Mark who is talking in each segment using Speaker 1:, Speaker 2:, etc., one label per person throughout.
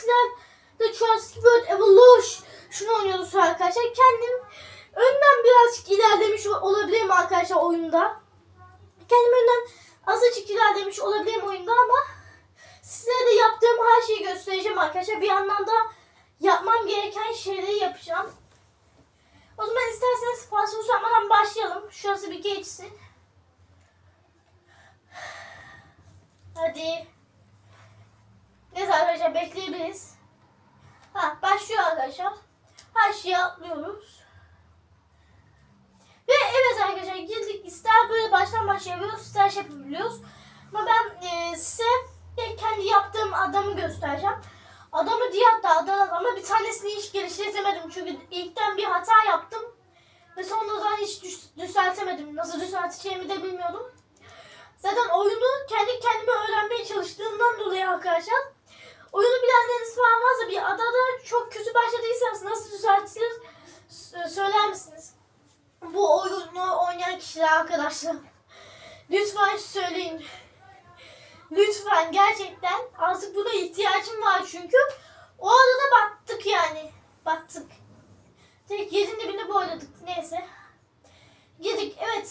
Speaker 1: kişiler de Jurassic World Evolution şunu oynuyoruz arkadaşlar. Kendim önden birazcık ilerlemiş ol- olabilirim arkadaşlar oyunda. Kendim önden azıcık ilerlemiş olabilirim oyunda ama size de yaptığım her şeyi göstereceğim arkadaşlar. Bir yandan da yapmam gereken şeyleri yapacağım. O zaman isterseniz fazla uzatmadan başlayalım. Şurası bir geçsin. Hadi. Arkadaşlar bekleyebiliriz. Ha başlıyor arkadaşlar. Her şeyi atlıyoruz. Ve evet arkadaşlar girdik. İster böyle baştan başlayabiliyoruz, ister şey yapabiliyoruz. Ama ben e, size kendi yaptığım adamı göstereceğim. Adamı diye hatta adalar ama bir tanesini hiç geliştiremedim. Çünkü ilkten bir hata yaptım. Ve sonradan hiç düş- düzeltemedim. Nasıl düzelteceğimi de bilmiyordum. Zaten oyunu kendi kendime öğrenmeye çalıştığımdan dolayı arkadaşlar. Oyunu bilenleriniz falan varsa bir adada çok kötü başladıysanız nasıl düzeltilir söyler misiniz? Bu oyunu oynayan kişiler arkadaşlar. Lütfen söyleyin. Lütfen gerçekten artık buna ihtiyacım var çünkü o adada battık yani. Battık. Tek yerin dibinde boyladık. Neyse. Girdik. Evet.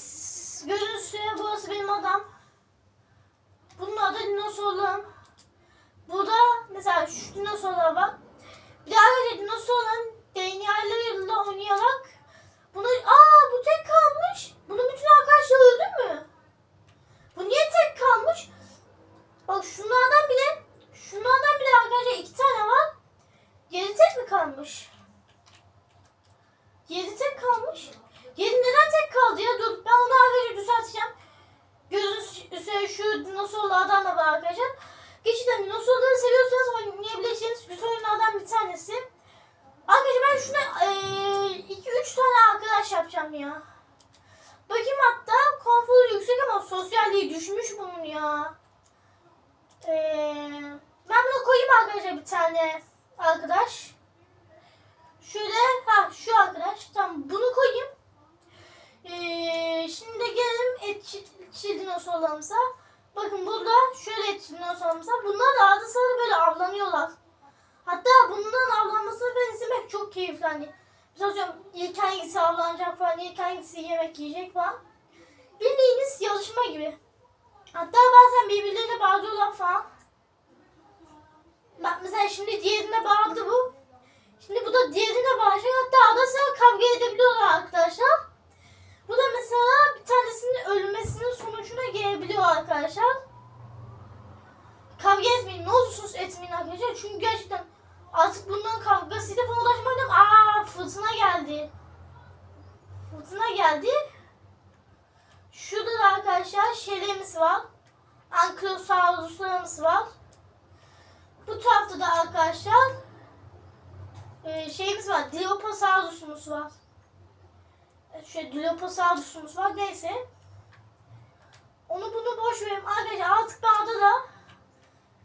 Speaker 1: Görüntüsü burası benim adam. Bunun adı dinosorlarım. Mesela şu dinosorlar var. Bir de ayrıca dinosorların DNA'larıyla oynayarak bunu aa bu tek kalmış. Bunun bütün arkadaşları öldü mü? Bu niye tek kalmış? Bak şunlardan bile şunlardan bile arkadaşlar iki tane var. Geri tek mi kalmış? Geri tek kalmış. Geri neden tek kaldı ya? Dur ben onu arkadaşlar düzelteceğim. Gözünüzü şu dinosorlardan da var arkadaşlar. Geçitten dinosorları seviyorsanız oynayabileceğiniz güzel oyunlardan bir tanesi. Arkadaşlar ben şuna 2-3 tane arkadaş yapacağım ya. Bakayım hatta konforu yüksek ama sosyalliği düşmüş bunun ya. Ee, ben bunu koyayım arkadaşlar bir tane arkadaş. Şöyle ha şu arkadaş. Tamam bunu koyayım. Ee, şimdi de gelelim etçil dinosorlarımıza. Bakın burada etçil dinosorlarımıza. Bunlar da arada sırada böyle avlanıyorlar. Hatta bunların avlanmasını ben izlemek çok keyifli hani. Mesela diyorum ilk hangisi avlanacak falan, ilk hangisi yemek yiyecek falan. Bildiğiniz yarışma gibi. Hatta bazen birbirlerine bağırıyorlar falan. Bak mesela şimdi diğerine bağırdı bu. Şimdi bu da diğerine bağıracak. Hatta arada sıra kavga edebiliyorlar arkadaşlar. Bu da mesela bir tanesinin ölmesinin sonucuna gelebiliyor arkadaşlar. Kavga etmeyin. Ne olursunuz etmeyin arkadaşlar. Çünkü gerçekten artık bunların kavgasıyla falan uğraşmayacağım. Aa fırtına geldi. Fırtına geldi. Şurada da arkadaşlar şeylerimiz var. Ankylosauruslarımız var. Bu tarafta da arkadaşlar e, şeyimiz var. Dilophosaurus'umuz var. Evet, Şöyle Dilophosaurus'umuz var. Neyse. Onu bunu boş verin. Arkadaşlar artık ben adada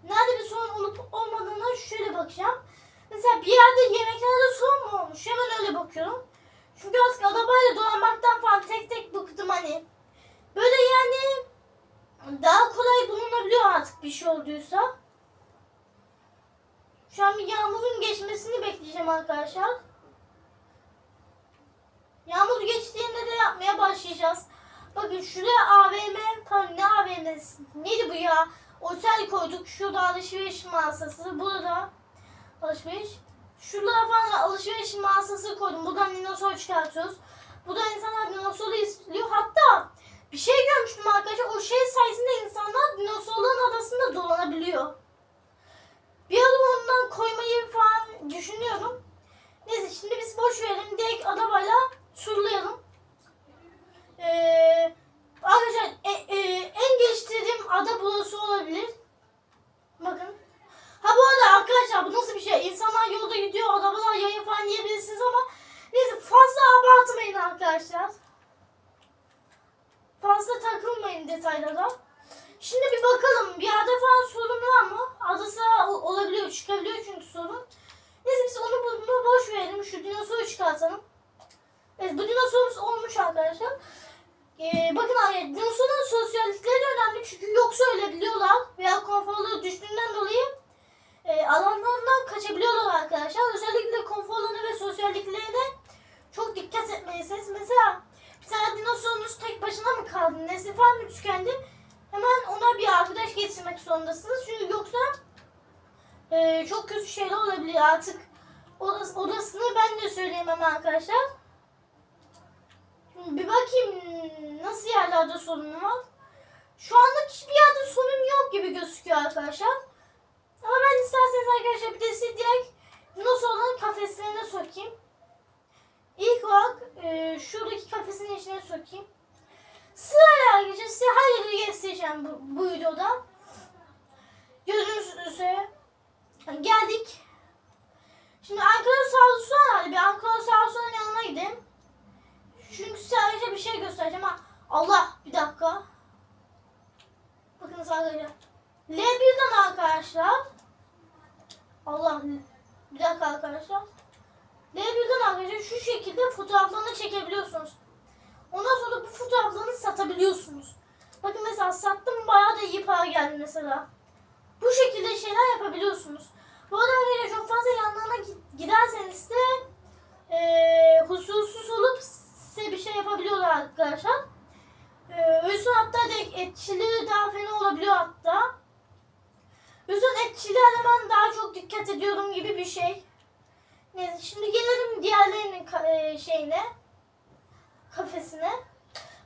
Speaker 1: nerede bir sorun olup olmadığına şöyle bakacağım. Mesela bir yerde yemeklerde sorun mu olmuş? Hemen öyle bakıyorum. Çünkü artık arabayla dolanmaktan falan tek tek bıktım hani. Böyle yani daha kolay bulunabiliyor artık bir şey olduysa. Şu an bir yağmurun geçmesini bekleyeceğim arkadaşlar. Yağmur geçtiğinde de yapmaya başlayacağız. Bakın şuraya AVM, pardon ne AVM'si? Neydi bu ya? Otel koyduk. Şurada alışveriş mağazası. Burada alışveriş. Şurada falan alışveriş mağazası koydum. Buradan dinozor çıkartıyoruz. Burada insanlar dinozoru istiyor. Hatta bir şey görmüştüm arkadaşlar. O şey sayesinde insanlar dinozorların adasında dolanabiliyor. Bir ara ondan koymayı falan düşünüyorum. Neyse şimdi biz boş verelim. Direkt arabayla turlayalım. Ee, arkadaşlar e, e, en geliştirdiğim ada burası olabilir. Bakın. Ha bu arada arkadaşlar bu nasıl bir şey? İnsanlar yolda gidiyor, arabalar yayın falan yiyebilirsiniz ama neyse fazla abartmayın arkadaşlar. Fazla takılmayın detaylara. Şimdi bir bakalım bir yerde falan sorun var mı? Adası ol- olabiliyor, çıkabiliyor çünkü sorun. Neyse biz onu bunu boş verelim. Şu dinosoru çıkartalım. Evet bu dinosorumuz olmuş arkadaşlar. Ee, bakın dinosorların sosyallikleri de önemli çünkü yoksa ölebiliyorlar veya konforları düştüğünden dolayı e, alanlarından Çünkü yoksa e, çok kötü şeyler olabilir artık. Odas, odasını ben de söyleyemem arkadaşlar. Bir bakayım nasıl yerlerde sorun var. Şu anlık hiçbir yerde sorun yok gibi gözüküyor arkadaşlar. Ama ben isterseniz arkadaşlar bir de sizi direkt dinosorların kafeslerine sokayım. İlk olarak e, şuradaki kafesin içine sokayım. Sırayla arkadaşlar size her yeri göstereceğim bu, bu videoda. Gördüğünüz üzere geldik. Şimdi Ankylosaurus var. Bir Ankylosaurus'un yanına gidelim. Çünkü ayrıca bir şey göstereceğim. Ha, Allah bir dakika. Bakın arkadaşlar. L1'den arkadaşlar. Allah bir dakika arkadaşlar. L1'den arkadaşlar şu şekilde fotoğraflarını çekebiliyorsunuz. Ondan sonra bu fotoğraflarını satabiliyorsunuz. Bakın mesela sattım bayağı da iyi para geldi mesela. Bu şekilde şeyler yapabiliyorsunuz. Bu arada arkadaşlar çok fazla yanlarına gi- giderseniz de eee huzursuz olup size bir şey yapabiliyorlar arkadaşlar. O yüzden hatta direkt etçiliği daha fena olabiliyor hatta. Yüzden etçiliğe ben daha çok dikkat ediyorum gibi bir şey. Neyse şimdi gelelim diğerlerinin eee, şeyine. Kafesine.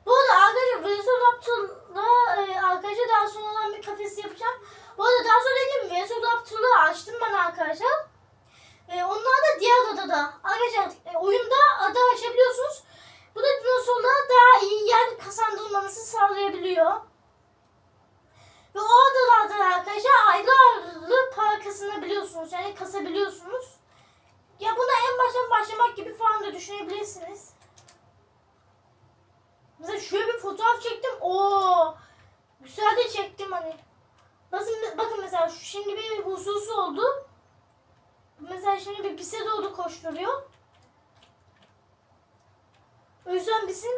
Speaker 1: Bu arada arkadaşlar Velociraptor'la e, arkadaşlar daha sonradan bir kafesi yapacağım. Bu arada daha sonra dedim Velociraptor'ları açtım ben arkadaşlar. E, onlar da diğer adada. Arkadaşlar e, oyunda ada açabiliyorsunuz. Bu da dinosorlara daha iyi yer kazandırmanızı sağlayabiliyor. Ve o adalarda arkadaşlar ayrı ayrı para kazanabiliyorsunuz. Yani kasabiliyorsunuz. Ya buna en baştan başlamak gibi falan da düşünebilirsiniz. Mesela şöyle bir fotoğraf çektim. Oo, güzel de çektim hani. Bakın, bakın mesela şimdi bir hususu oldu. Mesela şimdi bir pise doğru koşturuyor. O yüzden bizim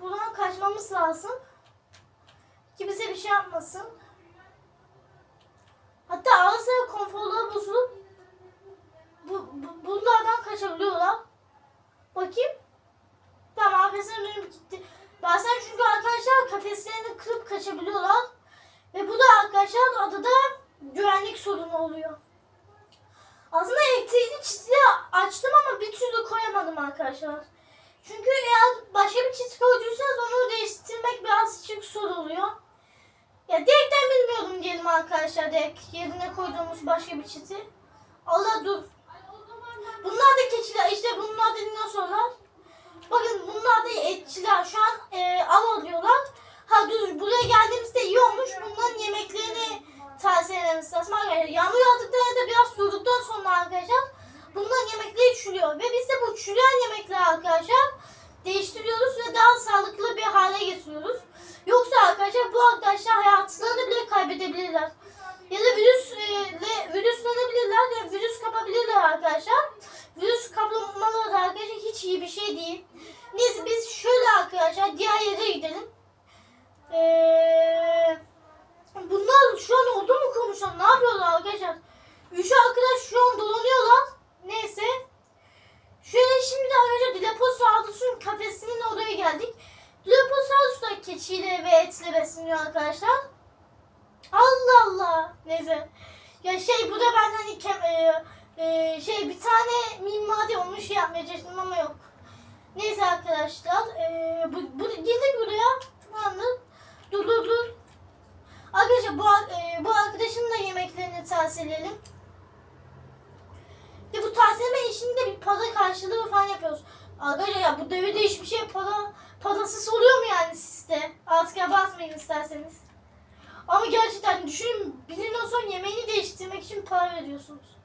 Speaker 1: buradan kaçmamız lazım. Ki bize bir şey yapmasın. Hatta arası konforları bozulup bu, bu, bunlardan kaçabiliyorlar. Bakayım. Tamam arkasına dönüp gitti. Bazen çünkü arkadaşlar kafeslerini kırıp kaçabiliyorlar. Ve bu da arkadaşlar adada güvenlik sorunu oluyor. Aslında elektrikli çizgi açtım ama bir türlü koyamadım arkadaşlar. Çünkü eğer başka bir çizgi koyduysanız onu değiştirmek biraz çok zor oluyor. Ya direkten bilmiyordum diyelim arkadaşlar direkt yerine koyduğumuz başka bir çizgi. Allah dur. Bunlar da keçiler işte bunlar da dinosorlar. Bakın bunlar da etçiler. Şu an e, av alıyorlar. Ha dur buraya geldiğimizde iyi olmuş. Bunların yemeklerini tazelememiz lazım. Arkadaşlar yağmur yağdıklarında da biraz durduktan sonra arkadaşlar bunların yemekleri çürüyor. Ve biz de bu çürüyen yemekleri arkadaşlar değiştiriyoruz ve daha sağlıklı bir hale getiriyoruz. Yoksa arkadaşlar bu arkadaşlar hayatlarını bile kaybedebilirler. Ya da virüs e, virüslenebilirler ya virüs kapabilirler arkadaşlar. Virüs kaplamaları da arkadaşlar hiç iyi bir şey değil. Neyse biz şöyle arkadaşlar diğer yere gidelim. Ee, bunlar şu an oldu mu konuşan? Ne yapıyorlar arkadaşlar? Üç arkadaş şu an dolanıyorlar. Neyse. Şöyle şimdi arkadaşlar Dilophosaurus'un kafesinin oraya geldik. Dilophosaurus da keçiyle ve etle besleniyor arkadaşlar. Allah Allah. Neyse. Ya şey bu da ben hani e, e, şey bir tane mimari onu şey yapmaya ama yok. Neyse arkadaşlar. E, bu, bu, girdik buraya. Anladın? Dur dur dur. Arkadaşlar bu, e, bu arkadaşın da tavsiyeleyelim. De bu tavsiyeleme işinde bir para karşılığı falan yapıyoruz. Arkadaşlar ya bu devirde hiçbir şey para, parasız oluyor mu yani sizde? Artık abartmayın isterseniz. Ama gerçekten düşünün bir dinozor yemeğini değiştirmek için para veriyorsunuz.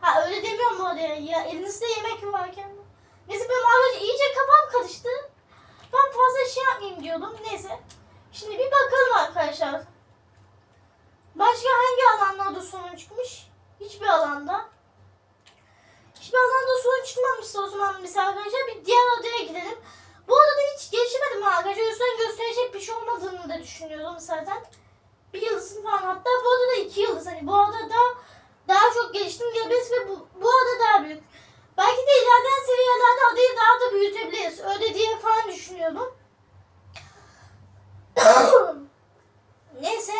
Speaker 1: Ha öyle demiyorum bu arada ya. ya elinizde yemek varken? Neyse benim arkadaşlar iyice kafam karıştı. Ben fazla şey yapmayayım diyordum. Neyse. Şimdi bir bakalım arkadaşlar. Başka hangi alanlarda sorun çıkmış? Hiçbir alanda. Hiçbir alanda sorun çıkmamışsa o zaman biz arkadaşlar bir diğer odaya gidelim. Bu odada hiç geçmedim arkadaşlar. O yüzden gösterecek bir şey olmadığını da düşünüyorum zaten. Bir yıldızın falan hatta bu odada iki yıldız. Hani bu odada daha çok geliştim diyebiliriz ve bu, bu oda daha büyük. Belki de ilerleyen adayı daha da büyütebiliriz. Öyle diye falan düşünüyordum. Neyse.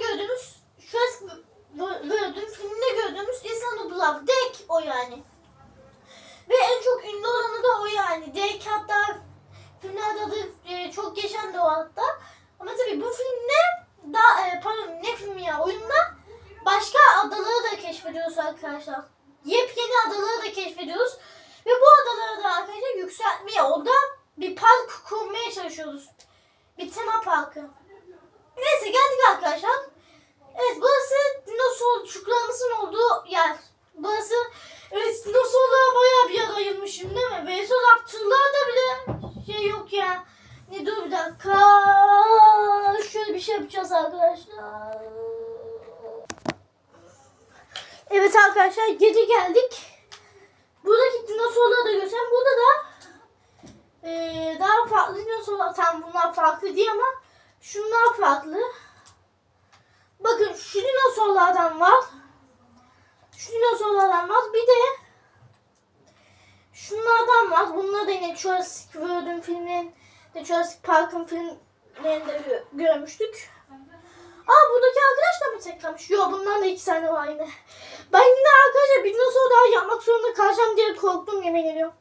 Speaker 1: gördüğünüz Jurassic World'ün filminde gördüğümüz insan Bluff. Dek o yani. Ve en çok ünlü olanı da o yani. Dek hatta filmlerde adı e, çok geçen de o hatta. Ama tabii bu filmde daha e, pardon ne filmi ya oyunda başka adaları da keşfediyoruz arkadaşlar. Yepyeni adaları da keşfediyoruz. Ve bu adaları da arkadaşlar yükseltmeye, orada bir park kurmaya çalışıyoruz. Bir tema parkı. Neyse geldik arkadaşlar. Evet burası dinozor çukurlarımızın olduğu yer. Burası evet dinozorlara bayağı bir yer ayırmışım değil mi? Velociraptorlar da bile şey yok ya. Ne dur bir dakika. Şöyle bir şey yapacağız arkadaşlar. Evet arkadaşlar geri geldik. Buradaki dinozorları da göstereyim. Burada da eee, daha farklı dinozorlar. Tam bunlar farklı değil ama şunlar farklı. Bakın şu dinozorlardan var. Şu dinozorlardan var. Bir de şunlardan var. Bunlar da yine Jurassic World'ün filminin de Jurassic Park'ın filmlerinde gö- görmüştük. Aa buradaki arkadaş da mı tek kalmış? Yok bundan da iki tane var yine. Ben yine arkadaşlar bir dinozor daha yapmak zorunda kalacağım diye korktum yemin ediyorum.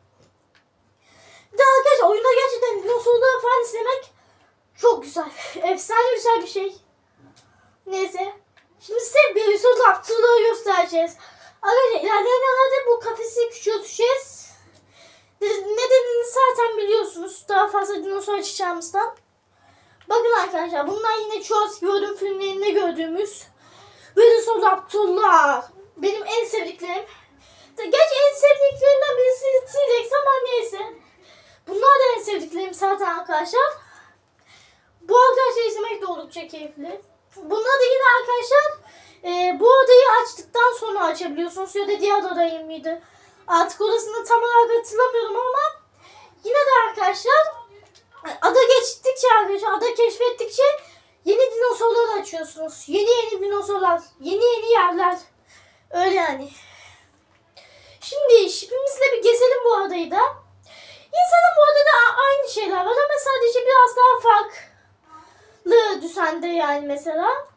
Speaker 1: Bir de arkadaşlar oyunda gerçekten dinozorları falan izlemek çok güzel. Efsane güzel bir şey. Neyse. Şimdi size Velociraptor'ları göstereceğiz. Arkadaşlar ilerleyen yerlerde bu kafesi küçülteceğiz. Ne- Nedenini zaten biliyorsunuz. Daha fazla dinozor açacağımızdan. Bakın arkadaşlar bunlar yine Jurassic World'ün filmlerinde gördüğümüz Velociraptorlar. Benim en sevdiklerim. Gerçi en sevdiklerimden birisi T-Rex ama neyse. Bunlar da en sevdiklerim zaten arkadaşlar. Bu arkadaşlar izlemek de oldukça keyifli. Bunlar da yine arkadaşlar e, bu odayı açtıktan sonra açabiliyorsunuz ya da diğer odayı mıydı? Artık odasını tam olarak hatırlamıyorum ama yine de arkadaşlar ada geçtikçe arkadaşlar ada keşfettikçe yeni dinozorlar açıyorsunuz. Yeni yeni dinozorlar, yeni yeni yerler. Öyle yani. Şimdi şipimizle bir gezelim bu adayı da. İnsanın bu adada aynı şeyler var ama sadece biraz daha farklı düzende yani mesela.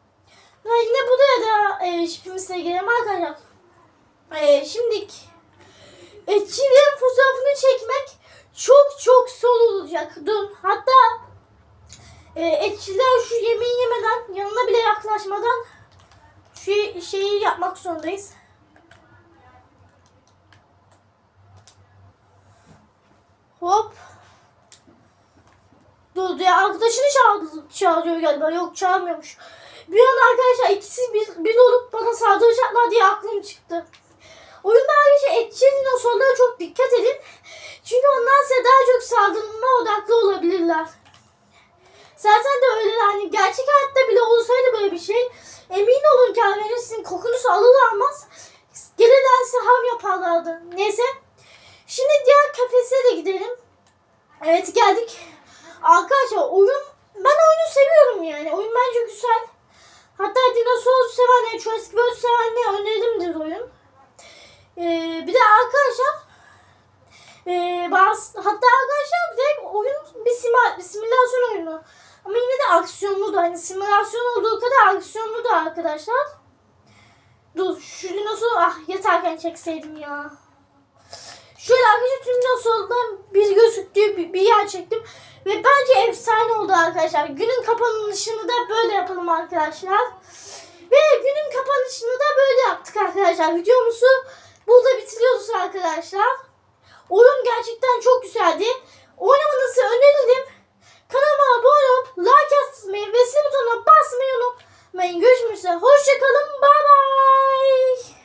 Speaker 1: Ve yine buraya da e, şipimizle gelelim arkadaşlar. E, şimdilik etçilerin fotoğrafını çekmek çok çok zor olacak. Dur hatta e, etçiler şu yemeği yemeden yanına bile yaklaşmadan şu şeyi yapmak zorundayız. Hop. Dur ya arkadaşını çağırdı, çağırıyor galiba. Yok çağırmıyormuş. Bir an arkadaşlar ikisi bir, bir olup bana saldıracaklar diye aklım çıktı. Oyunda arkadaşlar etçi dinozorlara çok dikkat edin. Çünkü onlar size daha çok saldırma odaklı olabilirler. Zaten de öyle hani gerçek hayatta bile olsaydı böyle bir şey emin olun ki arkadaşlar sizin kokunuzu alır almaz gelirler size ham yaparlardı. Neyse. Şimdi diğer kafese de gidelim. Evet geldik. Arkadaşlar oyun ben oyunu seviyorum yani. Oyun bence güzel. Hatta dinozor sevenler, Jurassic World sevenler önerimdir oyun. Ee, bir de arkadaşlar ee, bazı, hatta arkadaşlar direkt oyun bir, sima, bir simülasyon oyunu. Ama yine de aksiyonlu da hani simülasyon olduğu kadar aksiyonlu da arkadaşlar. Dur şu dinozor ah yatarken çekseydim ya. Şöyle arkadaşlar tüm dinosordan bir gözüktüğü bir, bir yer çektim. Ve bence efsane oldu arkadaşlar. Günün kapanışını da böyle yapalım arkadaşlar. Ve günün kapanışını da böyle yaptık arkadaşlar. Videomuzu Burada bitiriyoruz arkadaşlar. Oyun gerçekten çok güzeldi. Oynamanızı öneririm. Kanalıma abone olup like atmayı ve zil butonuna basmayı unutmayın. Görüşmek üzere. Hoşçakalın. Bay bay.